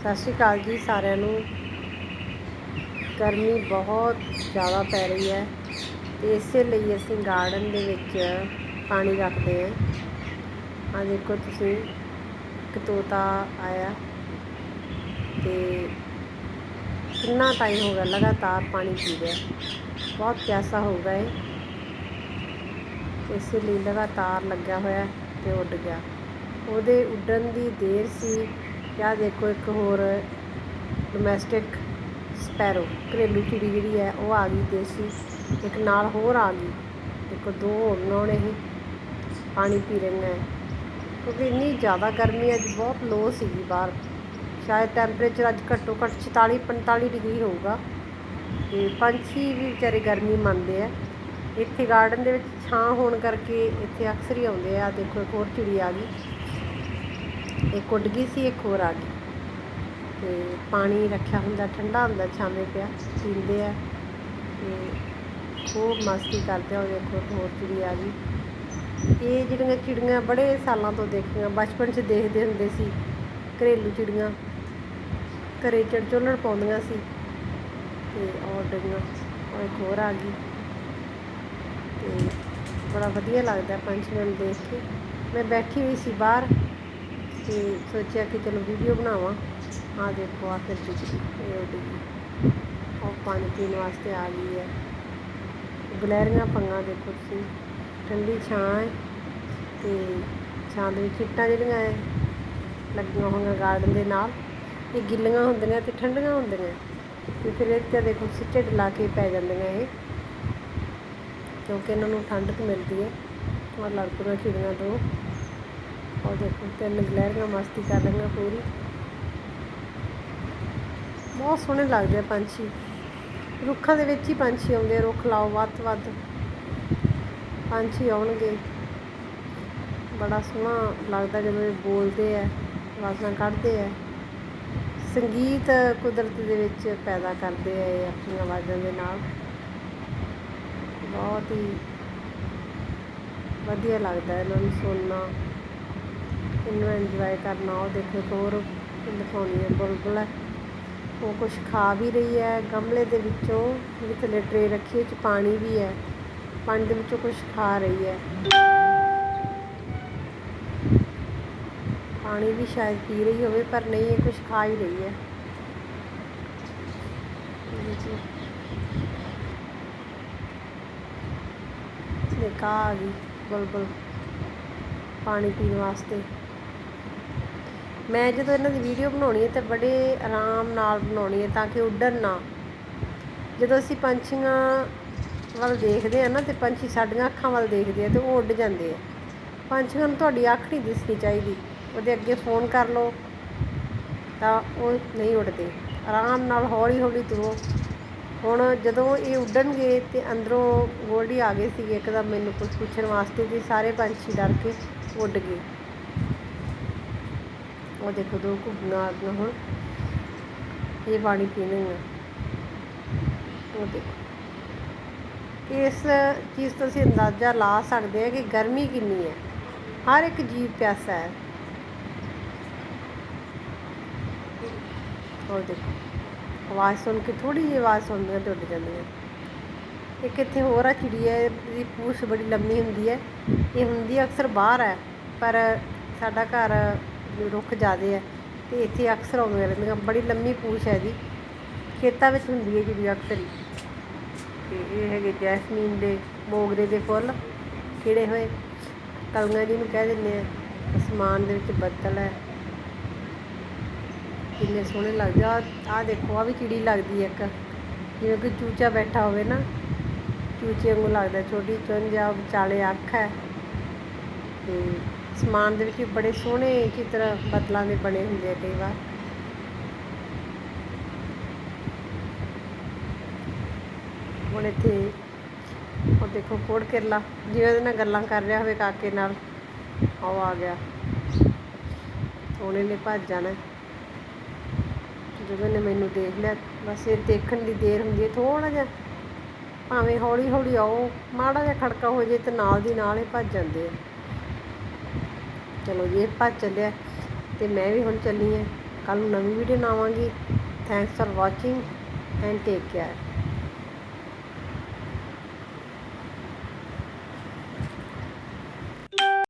ਸਤਿ ਸ਼੍ਰੀ ਅਕਾਲ ਜੀ ਸਾਰਿਆਂ ਨੂੰ। ਗਰਮੀ ਬਹੁਤ ਜ਼ਿਆਦਾ ਪੈ ਰਹੀ ਹੈ ਤੇ ਇਸੇ ਲਈ ਅਸੀਂ ਗਾਰਡਨ ਦੇ ਵਿੱਚ ਪਾਣੀ ਰੱਖਦੇ ਹਾਂ। ਆ ਦੇਖੋ ਤੁਸੀਂ, ਇੱਕ ਤੋਤਾ ਆਇਆ ਤੇ ਕਿੰਨਾ ਟਾਈਮ ਹੋ ਗਿਆ ਲਗਾਤਾਰ ਪਾਣੀ ਪੀ ਰਿਹਾ। ਬਹੁਤ ਪਿਆਸਾ ਹੋ ਗਿਆ ਇਹ। ਇਸੇ ਲਈ ਲਗਾਤਾਰ ਲੱਗਿਆ ਹੋਇਆ ਤੇ ਉੱਡ ਗਿਆ। ਉਹਦੇ ਉੱਡਣ ਦੀ ਦੇਰ ਸੀ ਕਿਆ ਦੇਖੋ ਇੱਕ ਹੋਰ ਡੋਮੈਸਟਿਕ ਸਪੈਰੋ ਘਰੇਲੂ ਚਿੜੀ ਜਿਹੜੀ ਹੈ, ਉਹ ਆ ਗਈ ਦੇਸੀ, ਇੱਕ ਨਾਲ ਹੋਰ ਆ ਗਈ। ਦੇਖੋ, ਦੋ ਹੋਰ ਨੌਣੇ ਇਹ ਪਾਣੀ ਪੀ ਰਹੇ ਹੈ ਕਿਉਂਕਿ ਇੰਨੀ ਜ਼ਿਆਦਾ ਗਰਮੀ ਅੱਜ ਬਹੁਤ ਲੋ ਸੀਗੀ ਬਾਹਰ। ਸ਼ਾਇਦ ਟੈਂਪਰੇਚਰ ਅੱਜ ਘੱਟੋ ਘੱਟ 44 45 ਡਿਗਰੀ ਹੋਊਗਾ। ਤੇ ਪੰਛੀ ਵੀ ਵਿਚਾਰੇ ਗਰਮੀ ਮੰਨਦੇ ਆ। ਇੱਥੇ ਗਾਰਡਨ ਦੇ ਵਿੱਚ ਛਾਂ ਹੋਣ ਕਰਕੇ ਇੱਥੇ ਅਕਸਰ ਹੀ ਆਉਂਦੇ ਆ। ਦੇਖੋ, ਇੱਕ ਹੋਰ ਚਿੜੀ ਆ ਗਈ। ਇੱਕ ਉੱਡ ਗਈ ਸੀ ਇੱਕ ਹੋਰ ਆ ਗਈ। ਤੇ ਪਾਣੀ ਰੱਖਿਆ ਹੁੰਦਾ, ਠੰਡਾ ਹੁੰਦਾ, ਛਾਵੇਂ ਪਿਆ, ਪੀਂਦੇ ਆ। ਤੇ ਖੂਬ ਮਸਤੀ ਕਰਦੇ ਆ, ਉਹ ਦੇਖੋ ਇੱਕ ਹੋਰ ਚਿੜੀ ਆ ਗਈ। ਇਹ ਜਿਹੜੀਆਂ ਚਿੜੀਆਂ ਬੜੇ ਸਾਲਾਂ ਤੋਂ ਦੇਖੀਆਂ ਬਚਪਨ 'ਚ ਦੇਖਦੇ ਹੁੰਦੇ ਸੀ, ਘਰੇਲੂ ਚਿੜੀਆਂ। ਘਰੇ ਚੜਚੋਲਣ ਪਾਉਂਦੀਆਂ ਸੀ, ਤੇ ਔਰ ਡਈਆਂ ਉਹ ਇੱਕ ਹੋਰ ਆ ਗਈ। ਤੇ ਬੜਾ ਵਧੀਆ ਲੱਗਦਾ ਪੰਛੀਆਂ ਨੂੰ ਦੇਖ ਕੇ। ਮੈਂ ਬੈਠੀ ਹੋਈ ਸੀ ਬਾਹਰ ਤੇ ਸੋਚਿਆ ਕਿ ਚਲੋ ਵੀਡੀਓ ਬਣਾਵਾਂ। ਆ ਦੇਖੋ ਆ ਫਿਰ ਬਿਜਲੀ ਉਹ ਪਾਣੀ ਪੀਣ ਵਾਸਤੇ ਆ ਗਈ ਹੈ। ਗਲੈਰੀਆਂ ਪੰਗਾ ਦੇਖੋ ਤੁਸੀਂ। ਠੰਡੀ ਛਾਂ ਹੈ ਤੇ ਛਾਂ ਦੇ ਵਿੱਚ ਇੱਟਾਂ ਜਿਹੜੀਆਂ ਹੈ, ਲੱਗੀਆਂ ਹੋਈਆਂ ਗਾਰਡਨ ਦੇ ਨਾਲ। ਇਹ ਗਿੱਲੀਆਂ ਹੁੰਦੀਆਂ ਤੇ ਠੰਡੀਆਂ ਹੁੰਦੀਆਂ। ਤੇ ਫਿਰ ਇਹ ਤੇ ਦੇਖੋ ਸਿੱਟੇ ਲਾ ਕੇ ਪੈ ਜਾਂਦੀਆਂ ਇਹ। ਕਿਉਂਕਿ ਇਹਨਾਂ ਨੂੰ ਠੰਡਕ ਮਿਲਦੀ ਹੈ। ਔਰ ਲੜਕੀਆਂ ਚਿੜੀਆਂ ਤੋਂ। ਉਹ ਦੇਖੋ, ਤਿੰਨ ਗਲੈਰੀਆਂ ਮਸਤੀ ਕਰ ਰਹੀਆਂ ਪੂਰੀ। ਬਹੁਤ ਸੋਹਣੇ ਲੱਗਦੇ ਆ ਪੰਛੀ। ਰੁੱਖਾਂ ਦੇ ਵਿੱਚ ਹੀ ਪੰਛੀ ਆਉਂਦੇ ਆ, ਰੁੱਖ ਲਾਓ, ਵੱਧ ਤੋਂ ਵੱਧ ਪੰਛੀ ਆਉਣਗੇ। ਬੜਾ ਸੋਹਣਾ ਲੱਗਦਾ ਜਦੋਂ ਇਹ ਬੋਲਦੇ ਆ, ਆਵਾਜ਼ਾਂ ਕੱਢਦੇ ਆ। ਸੰਗੀਤ ਕੁਦਰਤ ਦੇ ਵਿੱਚ ਪੈਦਾ ਕਰਦੇ ਆ ਇਹ ਆਪਣੀਆਂ ਆਵਾਜ਼ਾਂ ਦੇ ਨਾਲ। ਬਹੁਤ ਹੀ ਵਧੀਆ ਲੱਗਦਾ ਇਹਨਾਂ ਨੂੰ ਸੁਣਨਾ। ਇਹਨੂੰ ਇੰਜੋਏ ਕਰਨਾ, ਉਹ ਦੇਖੋ ਇੱਕ ਹੋਰ ਦਿਖਾਉਣੀ ਹੈ, ਬੁਲਬੁਲ ਹੈ। ਉਹ ਕੁਝ ਖਾ ਵੀ ਰਹੀ ਹੈ, ਗਮਲੇ ਦੇ ਵਿੱਚੋਂ ਜਿਹੜੀ ਥੱਲੇ ਟਰੇ ਰੱਖੀ ਹੈ, ਚ ਪਾਣੀ ਵੀ ਹੈ। ਪਾਣੀ ਦੇ ਵਿੱਚੋਂ ਕੁਝ ਖਾ ਰਹੀ ਹੈ। ਪਾਣੀ ਵੀ ਸ਼ਾਇਦ ਪੀ ਰਹੀ ਹੋਵੇ, ਪਰ ਨਹੀਂ, ਇਹ ਕੁਝ ਖਾ ਹੀ ਰਹੀ ਹੈ। ਦੇਖੋ ਆ ਆ ਗਈ ਬੁਲਬੁਲ ਪਾਣੀ ਪੀਣ ਵਾਸਤੇ। ਮੈਂ ਜਦੋਂ ਇਹਨਾਂ ਦੀ ਵੀਡੀਓ ਬਣਾਉਣੀ ਹੈ ਤਾਂ ਬੜੇ ਆਰਾਮ ਨਾਲ ਬਣਾਉਣੀ ਹੈ ਤਾਂ ਕਿ ਉੱਡਣ ਨਾ। ਜਦੋਂ ਅਸੀਂ ਪੰਛੀਆਂ ਵੱਲ ਦੇਖਦੇ ਆ ਨਾ ਤੇ ਪੰਛੀ ਸਾਡੀਆਂ ਅੱਖਾਂ ਵੱਲ ਦੇਖਦੇ ਆ ਤੇ ਉਹ ਉੱਡ ਜਾਂਦੇ ਆ। ਪੰਛੀਆਂ ਨੂੰ ਤੁਹਾਡੀ ਅੱਖ ਨਹੀਂ ਦਿਸਣੀ ਚਾਹੀਦੀ। ਉਹਦੇ ਅੱਗੇ ਫੋਨ ਕਰ ਲਓ ਤਾਂ ਉਹ ਨਹੀਂ ਉੱਡਦੇ। ਆਰਾਮ ਨਾਲ ਹੌਲੀ ਹੌਲੀ ਤੁਰੋ। ਹੁਣ ਜਦੋਂ ਇਹ ਉੱਡਣਗੇ ਤੇ ਅੰਦਰੋਂ ਗੋਲਡੀ ਆ ਗਏ ਸੀਗੇ ਇੱਕਦਮ ਮੈਨੂੰ ਕੁਝ ਪੁੱਛਣ ਵਾਸਤੇ ਤੇ ਸਾਰੇ ਪੰਛੀ ਡਰ ਕੇ ਉੱਡ ਗਏ। ਉਹ ਦੇਖੋ ਦੋ ਘੁੱਗੀਆਂ ਆ ਗਈਆਂ ਹੁਣ। ਇਹ ਪਾਣੀ ਪੀਣਗੀਆਂ ਉਹ ਦੇਖੋ। ਇਸ ਚੀਜ਼ ਤੋਂ ਅਸੀਂ ਅੰਦਾਜ਼ਾ ਲਾ ਸਕਦੇ ਹਾਂ ਕਿ ਗਰਮੀ ਕਿੰਨੀ ਹੈ? ਹਰ ਇੱਕ ਜੀਵ ਪਿਆਸਾ ਹੈ। ਉਹ ਦੇਖੋ। ਆਵਾਜ਼ ਸੁਣ ਕੇ ਥੋੜੀ ਜਿਹੀ ਆਵਾਜ਼ ਸੁਣਦੇ ਸੁਣਦੀਆਂ ਤੇ ਉੱਡ ਜਾਂਦੀਆਂ ਇੱਕ ਇੱਥੇ ਹੋਰ ਆ ਚਿੜੀ ਹੈ, ਇਹਦੀ ਪੂਛ ਬੜੀ ਲੰਮੀ ਹੁੰਦੀ ਹੈ। ਇਹ ਹੁੰਦੀ ਅਕਸਰ ਬਾਹਰ ਹੈ, ਪਰ ਸਾਡਾ ਘਰ ਰੁੱਖ ਜ਼ਿਆਦੇ ਹੈ ਤੇ ਇੱਥੇ ਅਕਸਰ ਆਉਂਦੀਆਂ ਰਹਿੰਦੀਆਂ ਬੜੀ ਲੰਮੀ ਪੂਛ ਹੈ ਇਹਦੀ। ਖੇਤਾਂ ਵਿੱਚ ਹੁੰਦੀ ਹੈ ਜਿਹੜੀ ਅਕਸਰ ਹੀ। ਤੇ ਇਹ ਹੈਗੇ ਜੈਸਮੀਨ ਦੇ, ਮੋਗਰੇ ਦੇ ਫੁੱਲ ਖਿੜੇ ਹੋਏ। ਕਲਾਂ ਜੀ ਨੂੰ ਕਹਿ ਦਿੰਦੇ ਆ। ਅਸਮਾਨ ਦੇ ਵਿੱਚ ਬੱਦਲ ਹੈ। ਕਿੰਨੇ ਸੋਹਣੇ ਲੱਗਦੇ ਆ। ਆ ਦੇਖੋ ਆ ਵੀ ਚਿੜੀ ਲੱਗਦੀ ਹੈ ਇੱਕ। ਜਿਵੇਂ ਕੋਈ ਚੂਚਾ ਬੈਠਾ ਹੋਵੇ ਨਾ। ਚੂਚੇ ਵਾਂਗੂ ਲੱਗਦਾ। ਛੋਟੀ ਚੁੰਝ ਆ, ਵਿਚਾਲੇ ਅੱਖ ਹੈ। ਤੇ ਸਮਾਨ ਦੇ ਵਿੱਚ ਬੜੇ ਸੋਹਣੇ ਚਿੱਤਰ ਬੱਦਲਾਂ ਦੇ ਬਣੇ ਹੁੰਦੇ ਆ ਕਈ ਵਾਰ। ਹੁਣ ਇੱਥੇ, ਉਹ ਦੇਖੋ ਕੋੜ ਕਿਰਲਾ, ਜਿਵੇਂ ਉਹਦੇ ਨਾਲ ਗੱਲਾਂ ਕਰ ਰਿਹਾ ਹੋਵੇ ਕਾਕੇ ਨਾਲ, ਉਹ ਆ ਗਿਆ। ਉਹਨੇ ਨੇ ਭੱਜ ਜਾਣਾ। ਜਦੋਂ ਨੇ ਮੈਨੂੰ ਦੇਖ ਲਿਆ, ਬਸ ਇਹ ਦੇਖਣ ਦੀ ਦੇਰ ਹੁੰਦੀ ਹੈ ਥੋੜਾ ਜਿਹਾ ਭਾਵੇਂ ਹੌਲੀ ਹੌਲੀ ਆਓ, ਮਾੜਾ ਜਿਹਾ ਖੜਕਾ ਹੋ ਜੇ ਤੇ ਨਾਲ ਦੀ ਨਾਲ ਹੀ ਭੱਜ ਜਾਂਦੇ ਆ। ਚਲੋ ਜੀ, ਇਹ ਭੱਜ ਚੱਲਿਆ। ਤੇ ਮੈਂ ਵੀ ਹੁਣ ਚੱਲੀ ਆ। ਕੱਲ ਨੂੰ ਨਵੀਂ ਵੀਡੀਓ ਬਣਾਵਾਂਗੀ। Thanks for watching and take care